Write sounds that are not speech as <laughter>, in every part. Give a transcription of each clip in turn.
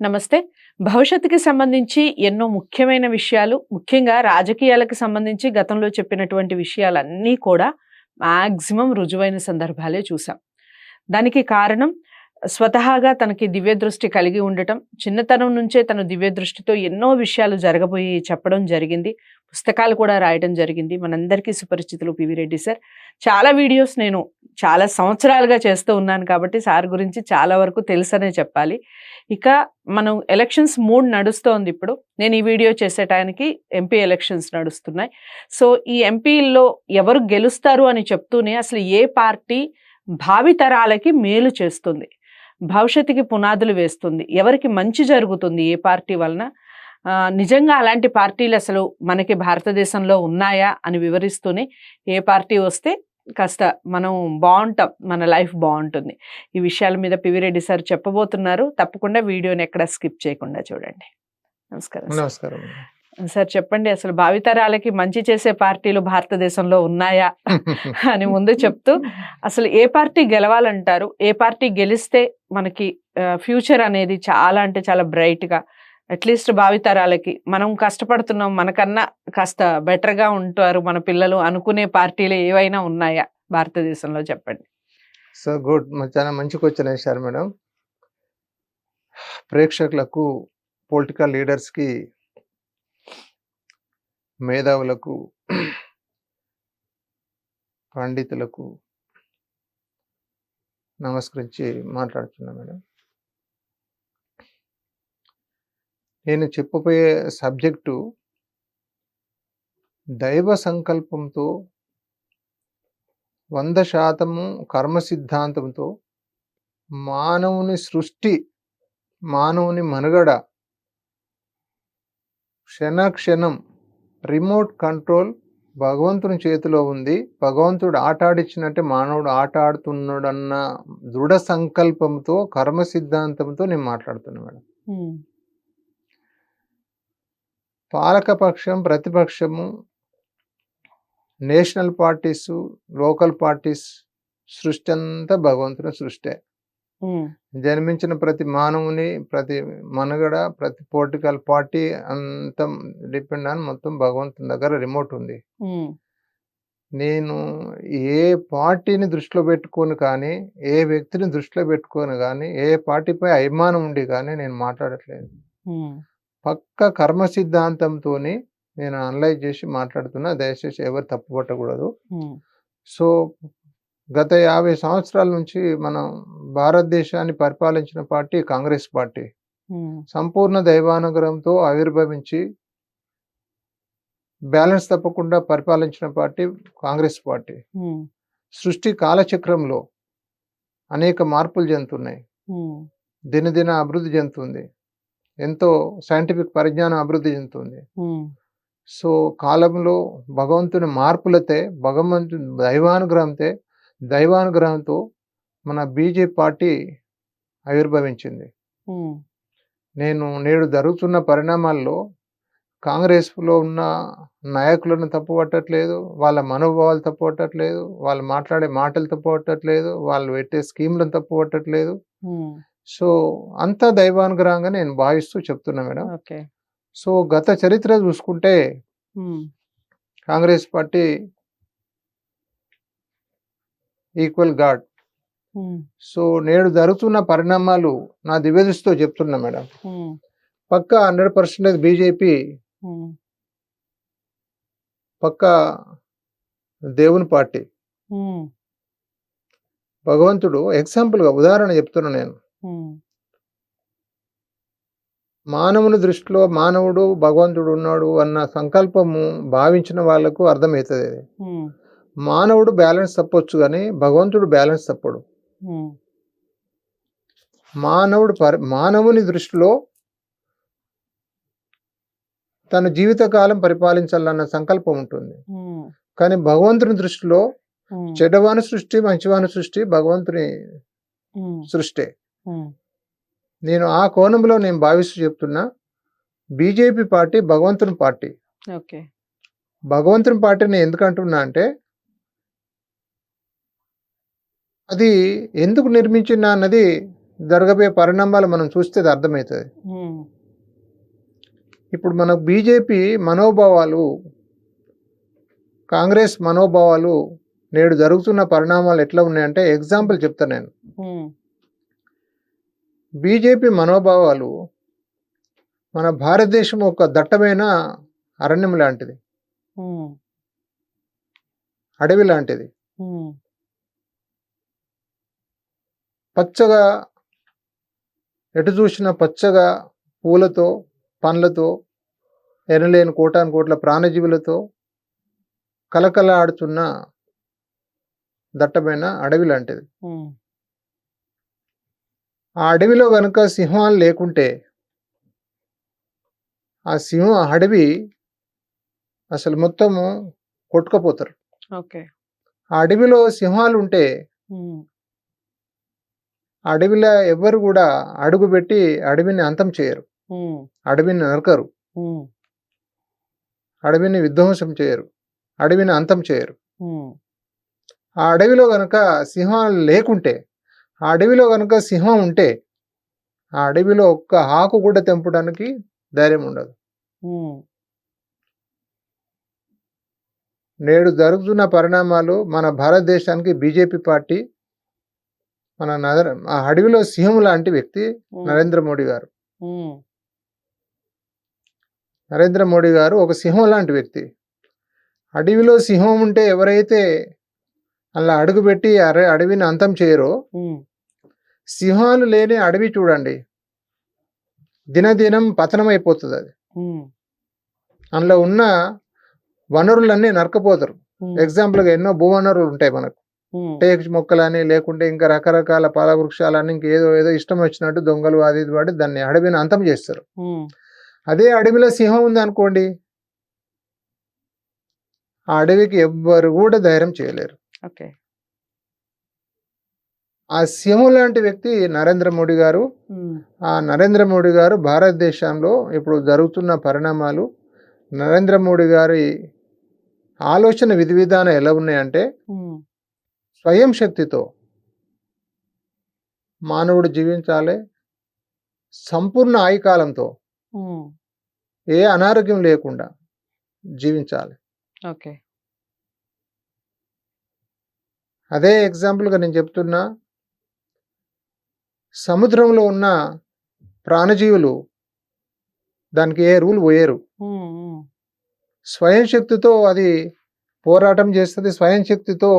నమస్తే. భవిష్యత్తుకి సంబంధించి ఎన్నో ముఖ్యమైన విషయాలు ముఖ్యంగా రాజకీయాలకు సంబంధించి గతంలో చెప్పినటువంటి విషయాలన్నీ కూడా మాక్సిమం రుజువైన సందర్భాలే చూసాం. దానికి కారణం స్వతహాగా తనకి దివ్య దృష్టి కలిగి ఉండటం చిన్నతనం నుంచే తను దివ్య దృష్టితో ఎన్నో విషయాలు జరగబోయి చెప్పడం జరిగింది. పుస్తకాలు కూడా రాయడం జరిగింది. మనందరికీ సుపరిచితులు పివి రెడ్డి సార్. చాలా వీడియోస్ నేను చాలా సంవత్సరాలుగా చేస్తూ ఉన్నాను కాబట్టి సార్ గురించి చాలా వరకు తెలుసనే చెప్పాలి. ఇక మనం ఎలక్షన్స్ మూడు నడుస్తోంది ఇప్పుడు. నేను ఈ వీడియో చేసే టైంకి ఎంపీ ఎలక్షన్స్ నడుస్తున్నాయి. సో ఈ ఎంపీల్లో ఎవరు గెలుస్తారు అని చెప్తూనే అసలు ఏ పార్టీ భావితరాలకి మేలు చేస్తుంది? భవిష్యత్తుకి పునాదులు వేస్తుంది. ఎవరికి మంచి జరుగుతుంది ఏ పార్టీ వలన? నిజంగా అలాంటి పార్టీలు అసలు మనకి భారతదేశంలో ఉన్నాయా అని వివరిస్తూనే ఏ పార్టీ వస్తే కాస్త మనం బాగుంటాం మన లైఫ్ బాగుంటుంది. ఈ విషయాల మీద పివి రెడ్డి సార్ చెప్పబోతున్నారు. తప్పకుండా వీడియోని ఎక్కడ స్కిప్ చేయకుండా చూడండి. నమస్కారం నమస్కారం సార్ చెప్పండి అసలు భావితరాలకి మంచి చేసే పార్టీలు భారతదేశంలో ఉన్నాయా <laughs> అని ముందు చెప్తూ అసలు ఏ పార్టీ గెలవాలంటారు? ఏ పార్టీ గెలిస్తే మనకి ఫ్యూచర్ అనేది చాలా అంటే చాలా బ్రైట్గా అట్లీస్ట్ భావితరాలకి. మనం కష్టపడుతున్నాం మనకన్నా కాస్త better గా ఉంటారు మన పిల్లలు అనుకునే పార్టీలు ఏవైనా ఉన్నాయా? భారతదేశంలో చెప్పండి. So good. చాలా మంచి క్వశ్చన్ వేశారు మేడం. ప్రేక్షకులకు పొలిటికల్ లీడర్స్కి మేధావులకు పండితులకు నమస్కరించి మాట్లాడుతున్నా మేడం. నేను చెప్పబోయే సబ్జెక్టు దైవ సంకల్పంతో వంద శాతము కర్మ సిద్ధాంతంతో మానవుని సృష్టి మానవుని మనుగడ క్షణ క్షణం రిమోట్ కంట్రోల్ భగవంతుని చేతిలో ఉంది. భగవంతుడు ఆట ఆడిచ్చినట్టే మానవుడు ఆట ఆడుతున్నాడన్న దృఢ సంకల్పంతో కర్మ సిద్ధాంతంతో నేను మాట్లాడుతున్నా మేడం. పాలకపక్షం ప్రతిపక్షము నేషనల్ పార్టీస్ లోకల్ పార్టీస్ సృష్టి అంతా భగవంతుని సృష్టి. జన్మించిన ప్రతి మానవుని ప్రతి మనుగడ ప్రతి పొలిటికల్ పార్టీ అంత డిపెండ్ అని మొత్తం భగవంతుని దగ్గర రిమోట్ ఉంది. నేను ఏ పార్టీని దృష్టిలో పెట్టుకొని కానీ ఏ వ్యక్తిని దృష్టిలో పెట్టుకొని కానీ ఏ పార్టీపై అభిమానం ఉండి కానీ నేను మాట్లాడట్లేదు. పక్క కర్మ సిద్ధాంతంతో నేను అనలైజ్ చేసి మాట్లాడుతున్నా దయచేసి ఎవరు తప్పు పట్టకూడదు సో గత యాభై సంవత్సరాల నుంచి మనం భారతదేశాన్ని పరిపాలించిన పార్టీ కాంగ్రెస్ పార్టీ. సంపూర్ణ దైవానుగ్రహంతో ఆవిర్భవించి బ్యాలెన్స్ తప్పకుండా పరిపాలించిన పార్టీ కాంగ్రెస్ పార్టీ. సృష్టి కాలచక్రంలో అనేక మార్పులు చెందుతున్నాయి దినదిన అభివృద్ధి చెందుతుంది ఎంతో సైంటిఫిక్ పరిజ్ఞానం అభివృద్ధి చెందుతుంది సో కాలంలో భగవంతుని మార్పులతే భగవంతుని దైవానుగ్రహంతే దైవానుగ్రహంతో మన బీజేపీ పార్టీ ఆవిర్భవించింది. నేను నేడు జరుగుతున్న పరిణామాల్లో కాంగ్రెస్లో ఉన్న నాయకులను తప్పుపట్టట్లేదు వాళ్ళ మనోభావాలు తప్పుపట్టట్లేదు వాళ్ళు మాట్లాడే మాటలు తప్పుపట్టట్లేదు వాళ్ళు పెట్టే స్కీమ్లను తప్పుపట్టట్లేదు. సో అంతా దైవానుగ్రహంగా నేను భావిస్తూ చెప్తున్నా మేడం. సో గత చరిత్ర చూసుకుంటే Congress party equal god. So నేడు జరుగుతున్న పరిణామాలు నా దివ్యదృష్టితో చెప్తున్నా మేడం. పక్క హండ్రెడ్ పర్సెంటేజ్ బీజేపీ పక్క దేవుని పార్టీ. భగవంతుడు ఎగ్జాంపుల్గా ఉదాహరణ చెప్తున్నా నేను. మానవుని దృష్టిలో మానవుడు భగవంతుడు ఉన్నాడు అన్న సంకల్పము భావించిన వాళ్ళకు అర్థమవుతుంది. మానవుడు బ్యాలెన్స్ తప్పొచ్చు కానీ భగవంతుడు బ్యాలెన్స్ తప్పడు. మానవుడు పరి మానవుని దృష్టిలో తన జీవితకాలం పరిపాలించాలన్న సంకల్పం ఉంటుంది. కానీ భగవంతుని దృష్టిలో చెడ్డవాని సృష్టి మంచివాని సృష్టి భగవంతుని సృష్టి. నేను ఆ కోణంలో నేను భావిస్తూ చెప్తున్నా బీజేపీ పార్టీ భగవంతుని పార్టీ. భగవంతుని పార్టీని ఎందుకు అంటున్నా అంటే అది ఎందుకు నిర్మించిన అన్నది జరగబోయే పరిణామాలు మనం చూస్తే అర్థమవుతుంది. ఇప్పుడు మన బీజేపీ మనోభావాలు కాంగ్రెస్ మనోభావాలు నేడు జరుగుతున్న పరిణామాలు ఎట్లా ఉన్నాయంటే ఎగ్జాంపుల్ చెప్తాను నేను. బీజేపీ మనోభావాలు మన భారతదేశం ఒక దట్టమైన అరణ్యం లాంటిది. అడవి లాంటిది. పచ్చగా ఎటు చూసిన పచ్చగా పూలతో పండ్లతో ఎనలేని కోటాను కోట్ల ప్రాణజీవులతో కలకల ఆడుతున్న దట్టమైన అడవి లాంటిది. ఆ అడవిలో గనుక సింహాలు లేకుంటే ఆ సింహం అడవి అసలు మొత్తము కొట్టుకపోతారు. ఓకే. ఆ అడవిలో సింహాలు ఉంటే అడవిలో ఎవ్వరు కూడా అడుగు పెట్టి అడవిని అంతం చేయరు. అడవిని నరకరు. అడవిని విధ్వంసం చేయరు. అడవిని అంతం చేయరు. ఆ అడవిలో గనక సింహాలు లేకుంటే ఆ అడవిలో గనక సింహం ఉంటే ఆ అడవిలో ఒక్క ఆకు కూడా తెంపడానికి ధైర్యం ఉండదు. నేడు జరుగుతున్న పరిణామాలు మన భారతదేశానికి బీజేపీ పార్టీ మన నగర ఆ అడవిలో సింహం లాంటి వ్యక్తి నరేంద్ర మోడీ గారు. నరేంద్ర మోడీ గారు ఒక సింహం లాంటి వ్యక్తి. అడవిలో సింహం ఉంటే ఎవరైతే అలా అడుగుపెట్టి అరే అడవిని అంతం చేయరో సింహాలు లేని అడవి చూడండి. దినదినం పతనం అయిపోతుంది అది అందులో ఉన్న వనరులన్నీ నరకపోతారు. ఎగ్జాంపుల్గా ఎన్నో భూవనరులు ఉంటాయి మనకు. ఉమ్, టేక్ మొక్కలని లేకుంటే ఇంకా రకరకాల పాల వృక్షాలని ఇంకేదో ఏదో ఇష్టం వచ్చినట్టు దొంగలు అది ఇది వాడి దాన్ని అడవిని అంతం చేస్తారు. అదే అడవిలో సింహం ఉంది అనుకోండి ఆ అడవికి ఎవ్వరు కూడా ధైర్యం చేయలేరు. ఆ సింహం లాంటి వ్యక్తి నరేంద్ర మోడీ గారు ఆ నరేంద్ర మోడీ గారు భారతదేశంలో ఇప్పుడు జరుగుతున్న పరిణామాలు నరేంద్ర మోడీ గారి ఆలోచన విధి విధానం ఎలా ఉన్నాయంటే స్వయం శక్తితో మానవుడు జీవించాలి. సంపూర్ణ ఆయుకాలంతో ఏ అనారోగ్యం లేకుండా జీవించాలి. ఓకే. అదే ఎగ్జాంపుల్గా నేను చెప్తున్నా సముద్రంలో ఉన్న ప్రాణజీవులు దానికి ఏ రూల్ పోయేరు. స్వయం శక్తితో అది పోరాటం చేస్తుంది. స్వయం శక్తితో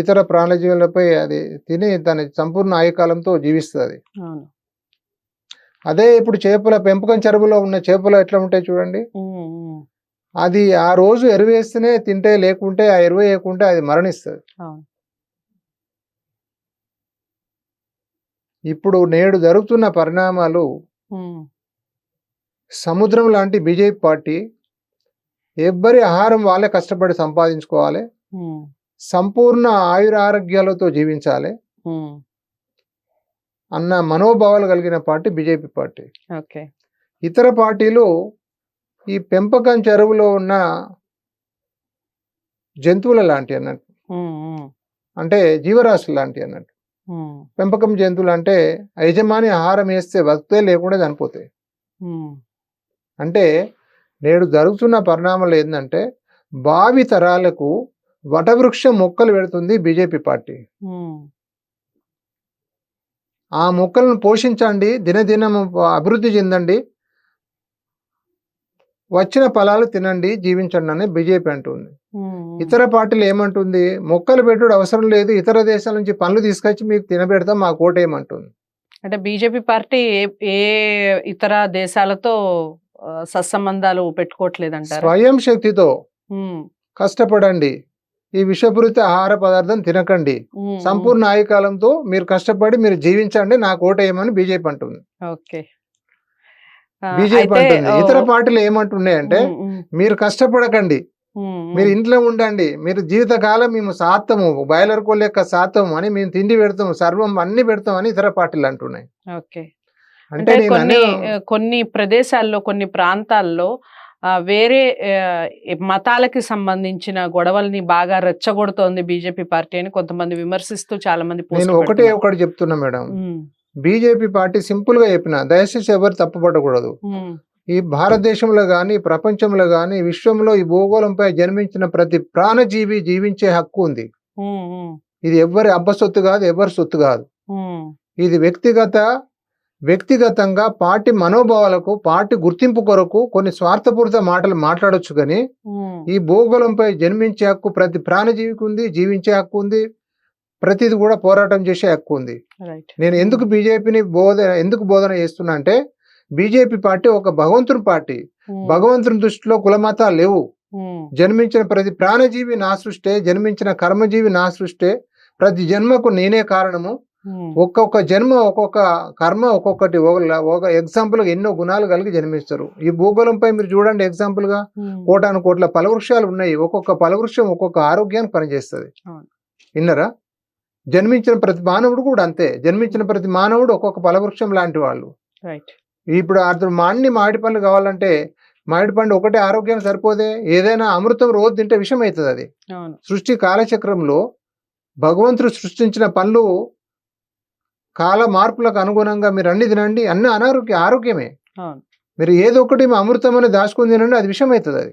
ఇతర ప్రాణజీవులపై అది తిని దాని సంపూర్ణ ఆయుకాలంతో జీవిస్తుంది. అదే ఇప్పుడు చేపల పెంపకం చెరువులో ఉన్న చేపలు ఎట్లా ఉంటాయి చూడండి. అది ఆ రోజు ఎరువు వేస్తేనే తింటే లేకుంటే ఆ ఎరువు వేయకుంటే అది మరణిస్తుంది. ఇప్పుడు నేడు జరుగుతున్న పరిణామాలు సముద్రం లాంటి బీజేపీ పార్టీ ఎవ్వరి ఆహారం వాళ్ళే కష్టపడి సంపాదించుకోవాలి. సంపూర్ణ ఆయుర ఆరోగ్యాలతో జీవించాలి అన్న మనోభావాలు కలిగిన పార్టీ బీజేపీ పార్టీ. ఓకే. ఇతర పార్టీలు ఈ పెంపకం చెరువులో ఉన్న జంతువుల లాంటి అన్నట్టు. అంటే జీవరాశులు లాంటి అన్నట్టు. పెంపకం జంతువులు అంటే యజమాని ఆహారం వేస్తే బతికే లేకుండా చనిపోతాయి. అంటే నేడు జరుగుతున్న పరిణామాలు ఏంటంటే భావి తరాలకు వటవృక్ష మొక్కలు పెడుతుంది బీజేపీ పార్టీ. ఆ మొక్కలను పోషించండి దినదినం అభివృద్ధి చెందండి వచ్చిన ఫలాలు తినండి జీవించండి అని బీజేపీ అంటుంది. ఇతర పార్టీలు ఏమంటుంది మొక్కలు పెట్టుడు అవసరం లేదు ఇతర దేశాల నుంచి పనులు తీసుకొచ్చి మీకు తినబెడతాం మా కోటేయమంటుంది అంటే బీజేపీ పార్టీ ఏ ఇతర దేశాలతో సత్సంబంధాలు పెట్టుకోవట్లేదు అంటారు స్వయం శక్తితో కష్టపడండి. ఈ విషపూరిత ఆహార పదార్థం తినకండి. సంపూర్ణ ఆయుకాలంతో మీరు కష్టపడి మీరు జీవించండి. నాకు ఓటేయమని బీజేపీ అంటుంది. ఓకే. బీజేపీ అంటుంది. ఇతర పార్టీలు ఏమంటున్నాయంటే మీరు కష్టపడకండి. మీరు ఇంట్లో ఉండండి. మీరు జీవితకాలం మేము సాత్తము. బాయిలర్ కోళ్ళ యొక్క సాత్తము అని మేము తిండి పెడతాము. సర్వం అన్ని పెడతాం అని ఇతర పార్టీలు అంటున్నాయి. ఓకే. అంటే అంటే నేను కొన్ని కొన్ని ప్రదేశాల్లో కొన్ని ప్రాంతాల్లో వేరే మతాలకి సంబంధించిన గొడవల్ని బాగా రెచ్చగొడుతోంది బీజేపీ పార్టీ అని కొంతమంది విమర్శిస్తూ చాలా మంది నేను ఒకటే. ఒకటి చెప్తున్నా మేడం. బీజేపీ పార్టీ సింపుల్గా చెప్పిన దయచేసి ఎవరు తప్పుపడకూడదు. ఈ భారతదేశంలో కానీ ప్రపంచంలో కానీ విశ్వంలో ఈ భూగోళంపై జన్మించిన ప్రతి ప్రాణజీవి జీవించే హక్కు ఉంది. ఇది ఎవరి అబ్బ సొత్తు కాదు ఎవరి సొత్తు కాదు. ఇది వ్యక్తిగత వ్యక్తిగతంగా పార్టీ మనోభావాలకు పార్టీ గుర్తింపు కొరకు కొన్ని స్వార్థపూరిత మాటలు మాట్లాడొచ్చు కానీ ఈ భూగోళంపై జన్మించే హక్కు ప్రతి ప్రాణజీవికి ఉంది జీవించే హక్కు ఉంది ప్రతిది కూడా పోరాటం చేసే హక్కు ఉంది. నేను ఎందుకు బీజేపీని బోధన ఎందుకు బోధన చేస్తున్నా అంటే బీజేపీ పార్టీ ఒక భగవంతుని పార్టీ. భగవంతుని దృష్టిలో కులమతాలు లేవు. జన్మించిన ప్రతి ప్రాణజీవి నా సృష్టే జన్మించిన కర్మజీవి నా సృష్టే ప్రతి జన్మకు నేనే కారణము. ఒక్కొక్క జన్మ ఒక్కొక్క కర్మ ఒక్కొక్కటి. ఒక- ఎగ్జాంపుల్ ఎన్నో గుణాలు కలిగి జన్మిస్తారు. ఈ భూగోళంపై మీరు చూడండి ఎగ్జాంపుల్గా కోటాను కోట్ల ఫలవృక్షాలు ఉన్నాయి. ఒక్కొక్క ఫలవృక్షం ఒక్కొక్క ఆరోగ్యానికి పనిచేస్తుంది. విన్నరా? జన్మించిన ప్రతి మానవుడు కూడా అంతే. జన్మించిన ప్రతి మానవుడు ఒక్కొక్క ఫలవృక్షం లాంటి వాళ్ళు. ఇప్పుడు అతను మాన్ని మామిడి పండ్లు కావాలంటే మామిడి పండు ఒకటే ఆరోగ్యానికి సరిపోదే. ఏదైనా అమృతం రోజు తింటే విషం అవుతుంది అది సృష్టి కాలచక్రంలో భగవంతుడు సృష్టించిన పనులు కాల మార్పులకు అనుగుణంగా మీరు అన్ని తినండి. అన్ని అనారోగ్య ఆరోగ్యమే. మీరు ఏదో ఒకటి మా అమృతం అని దాచుకుని తినండి అది విషం అవుతుంది అది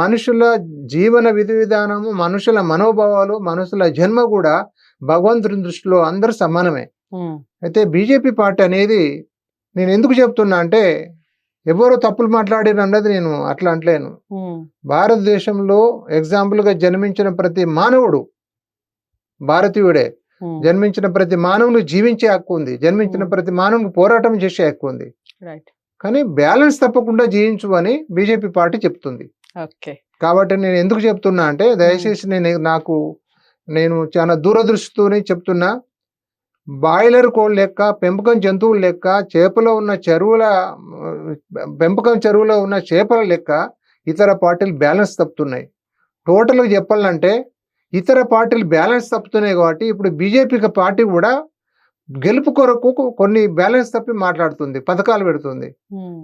మనుషుల జీవన విధి విధానము మనుషుల మనోభావాలు మనుషుల జన్మ కూడా భగవంతుని దృష్టిలో అందరూ సమానమే. అయితే బీజేపీ పార్టీ అనేది నేను ఎందుకు చెప్తున్నా అంటే ఎవరో తప్పులు మాట్లాడిన అన్నది నేను అట్లా అంటలేను భారతదేశంలో ఎగ్జాంపుల్గా జన్మించిన ప్రతి మానవుడు భారతీయుడే. జన్మించిన ప్రతి మానవునికి జీవించే హక్కు ఉంది. జన్మించిన Hmm. ప్రతి మానవునికి పోరాటం చేసే హక్కు ఉంది. కానీ బ్యాలెన్స్ తప్పకుండా జీవించు అని బీజేపీ పార్టీ చెప్తుంది. కాబట్టి నేను ఎందుకు చెప్తున్నా అంటే దయచేసి నేను నాకు నేను చాలా దూరదృష్టితోనే చెప్తున్నా. బాయిలర్ కోళ్ళ లెక్క పెంపకం జంతువుల లెక్క చేపలో ఉన్న చెరువుల పెంపకం చెరువులో ఉన్న చేపల లెక్క ఇతర పార్టీలు బ్యాలెన్స్ తప్పుతున్నాయి. టోటల్గా చెప్పాలంటే ఇతర పార్టీలు బ్యాలెన్స్ తప్పుతున్నాయి కాబట్టి ఇప్పుడు బీజేపీ పార్టీ కూడా గెలుపు కొరకు కొన్ని బ్యాలెన్స్ తప్పి మాట్లాడుతుంది పథకాలు పెడుతుంది.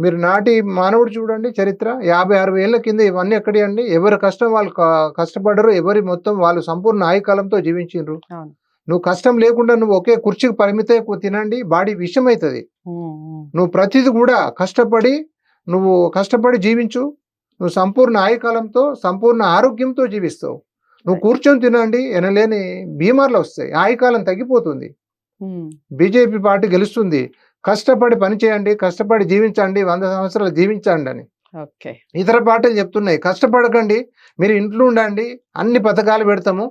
మీరు నాటి మానవుడు చూడండి చరిత్ర యాభై అరవై ఏళ్ళ కింద ఇవన్నీ ఎక్కడి అండి? ఎవరి కష్టం వాళ్ళు కష్టపడరు ఎవరి మొత్తం వాళ్ళు సంపూర్ణ ఆయుకాలంతో జీవించిండ్రు. అవును. నువ్వు కష్టం లేకుండా నువ్వు ఒకే కుర్చీకి పరిమితే తినండి బాడీ విషం అవుతుంది నువ్వు ప్రతిది కూడా కష్టపడి నువ్వు కష్టపడి జీవించు. నువ్వు సంపూర్ణ ఆయుకాలంతో సంపూర్ణ ఆరోగ్యంతో జీవిస్తావు. నువ్వు కూర్చొని తినండి ఎనలేని బీమార్లు వస్తాయి. ఆయుకాలం తగ్గిపోతుంది. బీజేపీ పార్టీ గెలుస్తుంది. కష్టపడి పని చేయండి కష్టపడి జీవించండి వంద సంవత్సరాలు జీవించండి అని. ఇతర పార్టీలు చెప్తున్నాయి. కష్టపడకండి మీరు ఇంట్లో ఉండండి అన్ని పథకాలు పెడతాము.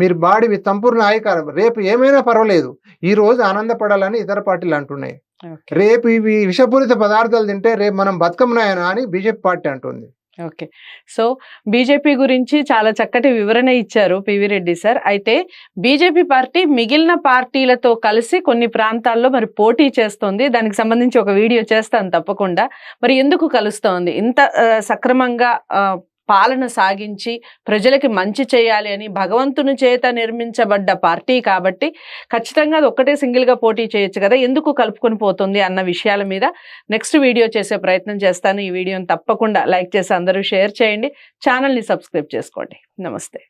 మీరు బాడీ మీ సంపూర్ణ ఆయుకారం రేపు ఏమైనా పర్వాలేదు. ఈ రోజు ఆనందపడాలని ఇతర పార్టీలు అంటున్నాయి. రేపు ఇవి విషపూరిత పదార్థాలు తింటే రేపు మనం బతకమునాయనా అని బీజేపీ పార్టీ అంటుంది. ఓకే. సో బీజేపీ గురించి చాలా చక్కటి వివరణ ఇచ్చారు పివి రెడ్డి సార్. అయితే బీజేపీ పార్టీ మిగిలిన పార్టీలతో కలిసి కొన్ని ప్రాంతాల్లో మరి పోటీ చేస్తోంది. దానికి సంబంధించి ఒక వీడియో చేస్తాను తప్పకుండా. మరి ఎందుకు కలుస్తోంది? ఇంత సక్రమంగా పాలన సాగించి ప్రజలకి మంచి చేయాలి అని భగవంతుని చేత నిర్మించబడ్డ పార్టీ కాబట్టి ఖచ్చితంగా అది ఒక్కటే సింగిల్గా పోటీ చేయొచ్చు కదా. ఎందుకు కలుపుకొని పోతుంది అన్న విషయాల మీద నెక్స్ట్ వీడియో చేసే ప్రయత్నం చేస్తాను. ఈ వీడియోని తప్పకుండా లైక్ చేసి అందరూ షేర్ చేయండి. ఛానల్ని సబ్స్క్రైబ్ చేసుకోండి. నమస్తే.